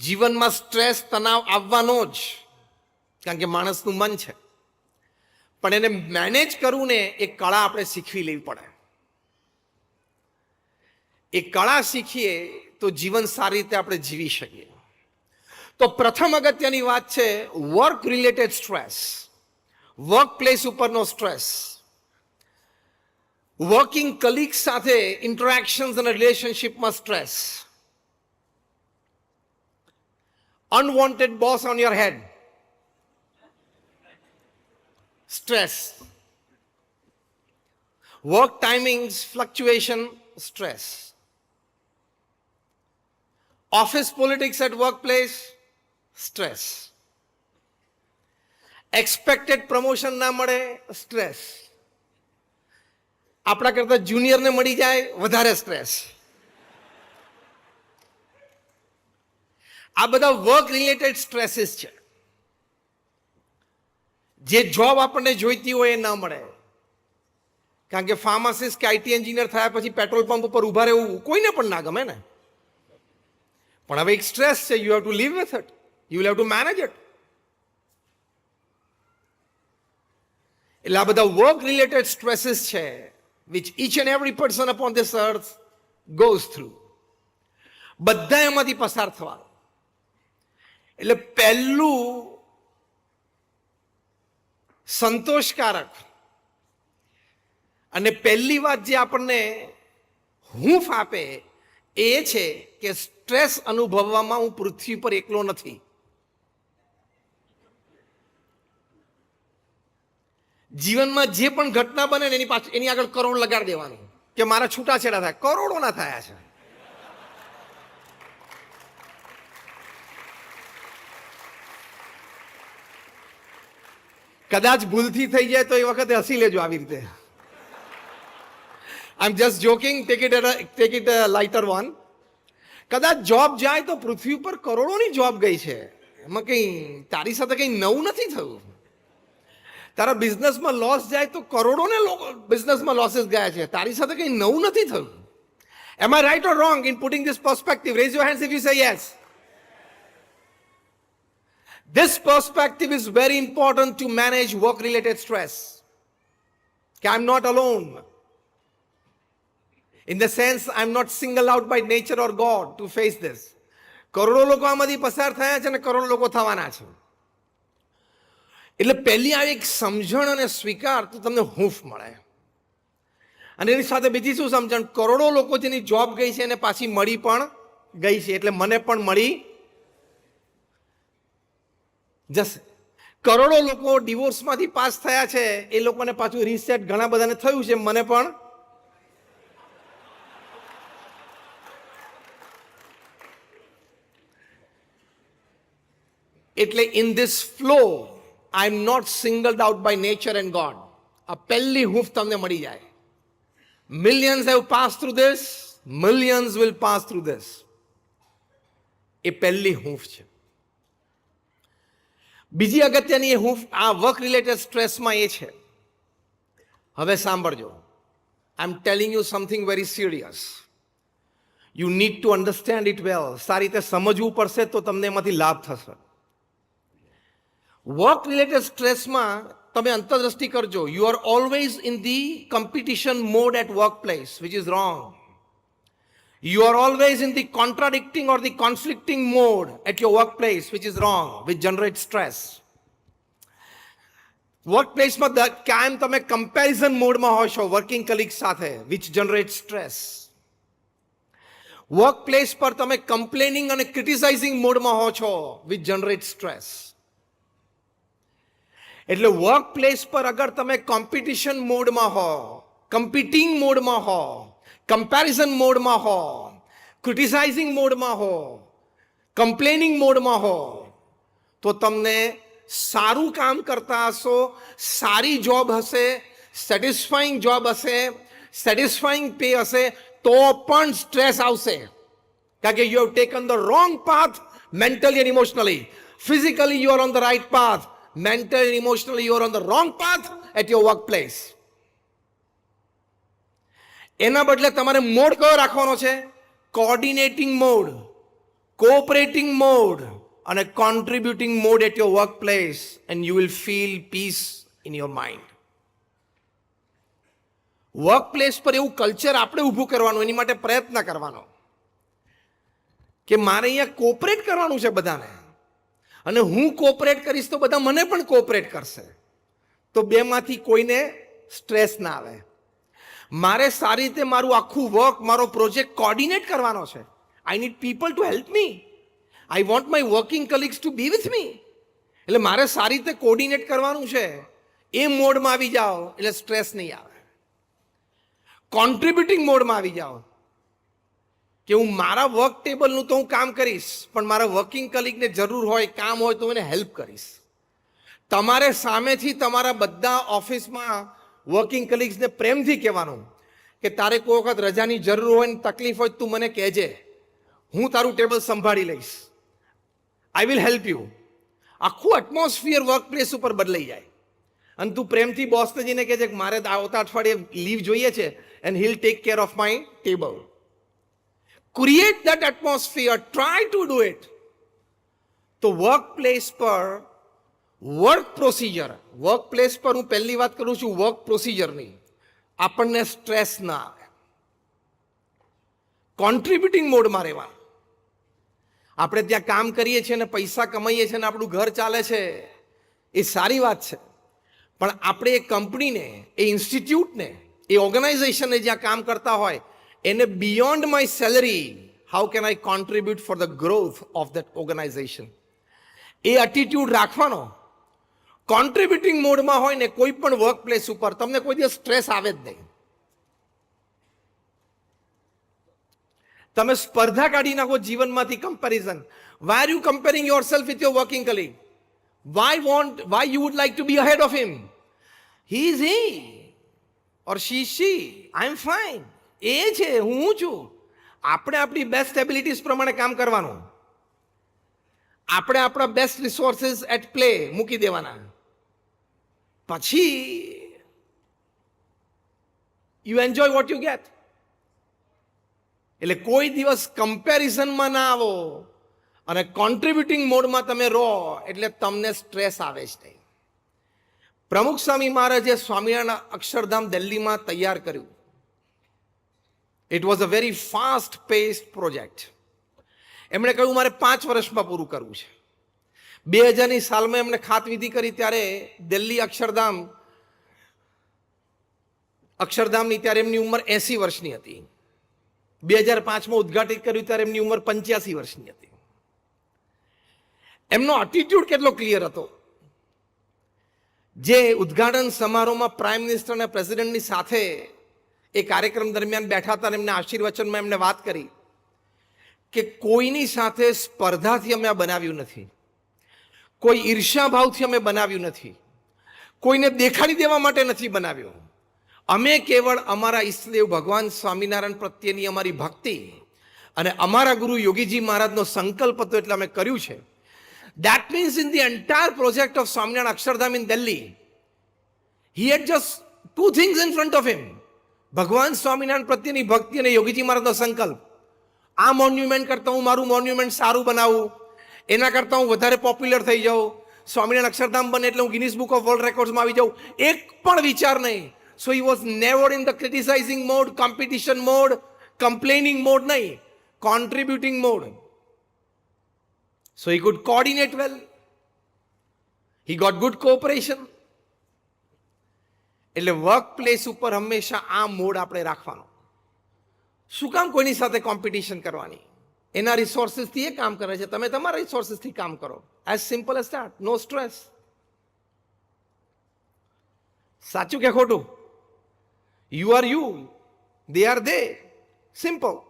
જીવનમાં સ્ટ્રેસ, તણાવ આવવાનો જ, કારણ કે માણસનું મન છે. પણ એને મેનેજ કરવું ને એ કળા આપણે શીખવી લેવી પડે. એ કળા શીખીએ તો જીવન સારી રીતે આપણે જીવી શકીએ. તો પ્રથમ અગત્યની વાત છે work related stress work place ઉપરનો સ્ટ્રેસ વર્કિંગ કલીગ સાથે ઇન્ટરેક્શન્સ અને રિલેશનશિપમાં stress unwanted boss on your head stress work timings fluctuation stress office politics at work place stress expected promotion ના મળે સ્ટ્રેસ આપણા કરતા જુનિયરને મળી જાય વધારે સ્ટ્રેસ આ બધા વર્ક રિલેટેડ સ્ટ્રેસીસ છે. જે જોબ આપણને જોઈતી હોય એ ન મળે. કારણ કે ફાર્માસિસ્ટ કે આઈટી એન્જિનિયર થયા પછી પેટ્રોલ પંપ ઉપર ઊભા રહેવું કોઈને પણ ના ગમે ને. પણ હવે એક સ્ટ્રેસ છે you have to live with it you have to manage it એટલે આ બધા વર્ક રિલેટેડ સ્ટ્રેસીસ છે which each and every person upon this earth goes through બધા એમાંથી પસાર થવાનું. એટલે પહેલું સંતોષકારક. અને પહેલી વાત જે આપણને હૂંફ આપે એ છે કે સ્ટ્રેસ અનુભવવામાં હું પૃથ્વી પર એકલો નથી. જીવનમાં જે પણ ઘટના બને એની પાછળ એની આગળ કરોડ લગાડી દેવાનું. કે મારા છૂટાછેડા થાય. કરોડોના થયા છે. કદાચ ભૂલથી થઈ જાય તો એ વખતે હસી લેજો આવી રીતે. I am just joking take it take it lighter one કદાચ જોબ જાય તો પૃથ્વી ઉપર કરોડોની જોબ ગઈ છે. એમાં કંઈ, તારી સાથે કંઈ નવું નથી થયું? તારા બિઝનેસમાં લોસ જાય તો કરોડોને બિઝનેસમાં લોસીસ ગયા છે. તારી સાથે કંઈ નવું નથી થયું? Am I right or wrong in putting this perspective raise your hands if you say yes This perspective is very important to manage work related stress. I'm not alone. In the sense, I'm not singled out by nature or God to face this. કરોડો લોકો આમાંથી પસાર થયા છે અને કરોડો લોકો થવાના છે એટલે પહેલી આવી એક સમજણ અને સ્વીકાર તો તમને હૂંફ મળે અને એની સાથે બીજી શું સમજણ કરોડો લોકો જેની જોબ ગઈ છે એને પાછી મળી પણ ગઈ છે એટલે મને પણ મળી જશે કરોડો લોકો ડિવોર્સમાંથી પાસ થયા છે, એ લોકોને પાછું રીસેટ ઘણા બધાને થયું છે, મને પણ. એટલે in this flow I am not singled out by nature and God આ પહેલી હૂંફ તમને મળી જાય. Millions have pass through this millions will pass through this એ પહેલી હૂંફ છે. બીજી અગત્યની હૂંફ આ વર્ક રિલેટેડ સ્ટ્રેસમાં એ છે. હવે સાંભળજો. I am telling you something very serious you need to understand it well સારી રીતે સમજવું પડશે તો તમને એમાંથી લાભ થશે. વર્ક રિલેટેડ સ્ટ્રેસમાં તમે અંતરદ્રષ્ટિ કરજો. You are always in the competition mode at work place which is wrong You are always in the contradicting or the conflicting mode at your workplace, which is wrong, which generates stress. વર્કપ્લેસમાં કાયમ તમે comparison મોડમાં હો છો working colleague સાથે which generate stress workplace પર તમે complaining અને ક્રિટિસાઇઝિંગ મોડમાં હો છો વિચ જનરેટ સ્ટ્રેસ એટલે વર્કપ્લેસ પર અગર તમે કોમ્પિટિશન મોડમાં હો કમ્પિટિંગ મોડમાં હો કમ્પેરિઝન મોડમાં હો ક્રિટિસાઇઝિંગ મોડમાં હો કમ્પ્લેનિંગ મોડમાં હો, તો તમને સારું કામ કરતા હશો, સારી જોબ હશે સેટિસ્ફાઈંગ જોબ હશે સેટિસ્ફાઈંગ પે હશે, તો પણ સ્ટ્રેસ આવશે. કારણ કે you have taken the wrong path mentally and emotionally physically you are on the right path mentally and emotionally you are on the wrong path at your work place એના બદલે તમારે mode કયો રાખવાનો છે? કોર્ડિનેટિંગ mode cooperating mode અને contributing mode at your work place and you will feel peace in your mind work place પર એવું culture આપણે ઊભું કરવાનું, એની માટે પ્રયત્ન કરવાનો. કે મારે અહીંયા કોપરેટ કરવાનું છે બધાને. અને હું કોપરેટ કરીશ તો બધા મને પણ કોપરેટ કરશે. તો બેમાંથી કોઈને સ્ટ્રેસ ના આવે. મારે સારી રીતે મારું આખું વર્ક મારો પ્રોજેક્ટ કોર્ડિનેટ કરવાનો છે. I need people to help me I want my working colleagues to be with me એટલે મારે સારી રીતે કોર્ડિનેટ કરવાનું છે. એ મોડમાં આવી જાઓ, એટલે સ્ટ્રેસ નહીં આવે. કોન્ટ્રીબ્યુટિંગ મોડમાં આવી જાઓ. કે હું મારા વર્ક ટેબલનું તો હું કામ કરીશ, પણ મારા વર્કિંગ કલીગને જરૂર હોય, કામ હોય તો હું એને હેલ્પ કરીશ. તમારે સામેથી તમારા બધા ઓફિસમાં વર્કિંગ કલીગ્સને પ્રેમથી કહેવાનું કે તારે કોઈ વખત રજાની જરૂર હોય ને તકલીફ હોય તું મને કહેજે. હું તારું ટેબલ સંભાળી લઈશ. આઈ વિલ હેલ્પ યુ આખું એટમોસ્ફિયર વર્ક પ્લેસ ઉપર બદલાઈ જાય. અને તું પ્રેમથી બોસને જઈને કહે છે કે મારે આવતા અઠવાડિયે લીવ જોઈએ છે and he'll take care of my table create that atmosphere try to do it તો વર્ક પ્લેસ પર વર્ક પ્રોસિજર વર્ક પ્લેસ પર હું પહેલી વાત કરું છું વર્ક પ્રોસિજરની આપણને સ્ટ્રેસ ના આવે. કોન્ટ્રીબ્યુટિંગ મોડમાં રહેવાનું. આપણે ત્યાં કામ કરીએ છીએ અને પૈસા કમાઈએ છીએ અને આપણું ઘર ચાલે છે, એ સારી વાત છે. પણ આપણે એ કંપનીને એ ઇન્સ્ટિટ્યૂટને એ ઓર્ગેનાઇઝેશનને જ્યાં કામ કરતા હોય, એને beyond my salary how can I contribute for the growth of that organization A attitude રાખવાનો કોન્ટ્રીબ્યુટિંગ મોડમાં હોય ને કોઈ પણ વર્ક પ્લેસ ઉપર, તમને કોઈ દિવસ સ્ટ્રેસ આવે જ નહીં. તમે સ્પર્ધા કાઢી નાખો જીવનમાંથી comparison why are you comparing your self with your working colleague why want why you would like to be ahead of him he is he or she she I am fine એ છે, હું છું. આપણે આપણી best abilities પ્રમાણે કામ કરવાનું. આપણે આપણા બેસ્ટ રિસોર્સિસ એટ પ્લે મૂકી દેવાના. પછી you enjoy what you get એટલે કોઈ દિવસ કમ્પેરિઝનમાં ના આવો અને કોન્ટ્રીબ્યુટિંગ મોડમાં તમે રહો એટલે તમને સ્ટ્રેસ આવે જ નહીં. પ્રમુખ સ્વામી મહારાજે સ્વામિનારાયણ અક્ષરધામ દિલ્હીમાં તૈયાર કર્યું. It was a very fast paced project એમણે કહ્યું, મારે પાંચ વર્ષમાં પૂરું કરવું છે. બે હજારની સાલમાં એમણે ખાતવિધિ કરી ત્યારે દિલ્હી અક્ષરધામ, અક્ષરધામની ત્યારે એમની ઉંમર એસી વર્ષની હતી. બે હજાર પાંચમાં ઉદઘાટિત કર્યું ત્યારે એમની ઉંમર પંચ્યાસી વર્ષની હતી. એમનો એટીટ્યુડ કેટલો ક્લિયર હતો? જે ઉદ્ઘાટન સમારોહમાં પ્રાઇમ મિનિસ્ટર અને પ્રેસિડેન્ટની સાથે એ કાર્યક્રમ દરમિયાન બેઠા હતા અને એમને આશીર્વચનમાં એમને વાત કરી કે કોઈની સાથે સ્પર્ધાથી અમે આ બનાવ્યું નથી. કોઈ ઈર્ષાભાવથી અમે બનાવ્યું નથી. કોઈને દેખાડી દેવા માટે નથી બનાવ્યું. અમે કેવળ અમારા ઈષ્ટદેવ ભગવાન સ્વામિનારાયણ પ્રત્યેની અમારી ભક્તિ અને અમારા ગુરુ યોગીજી મહારાજનો સંકલ્પ હતો એટલે અમે કર્યું છે. That means in the entire project of Swaminarayan Akshardham in Delhi he had just two things in front of him Bhagwan Swaminarayan પ્રત્યેની ભક્તિ અને યોગીજી મહારાજનો સંકલ્પ. આ મોન્યુમેન્ટ કરતાં હું મારું મોન્યુમેન્ટ સારું બનાવું. એના કરતાં હું વધારે પોપ્યુલર થઈ જાઉં. સ્વામિનારાયણ અક્ષરધામ બને એટલે હું ગિનિસ બુક ઓફ વર્લ્ડ રેકોર્ડ્સમાં આવી જાઉં. એક પણ વિચાર નહીં. So he was never in the criticizing mode competition mode complaining mode નહીં. Contributing mode so he good coordinate well he got good cooperation એટલે વર્ક પ્લેસ ઉપર હંમેશા આ મોડ આપણે રાખવાનો. શું કામ કોઈની સાથે કોમ્પિટિશન કરવાની? એના રિસોર્સિસથી એ કામ કરે છે. તમે તમારા રિસોર્સિસથી કામ કરો. As simple as start no stress સાચું કે ખોટું? You are you they are they simple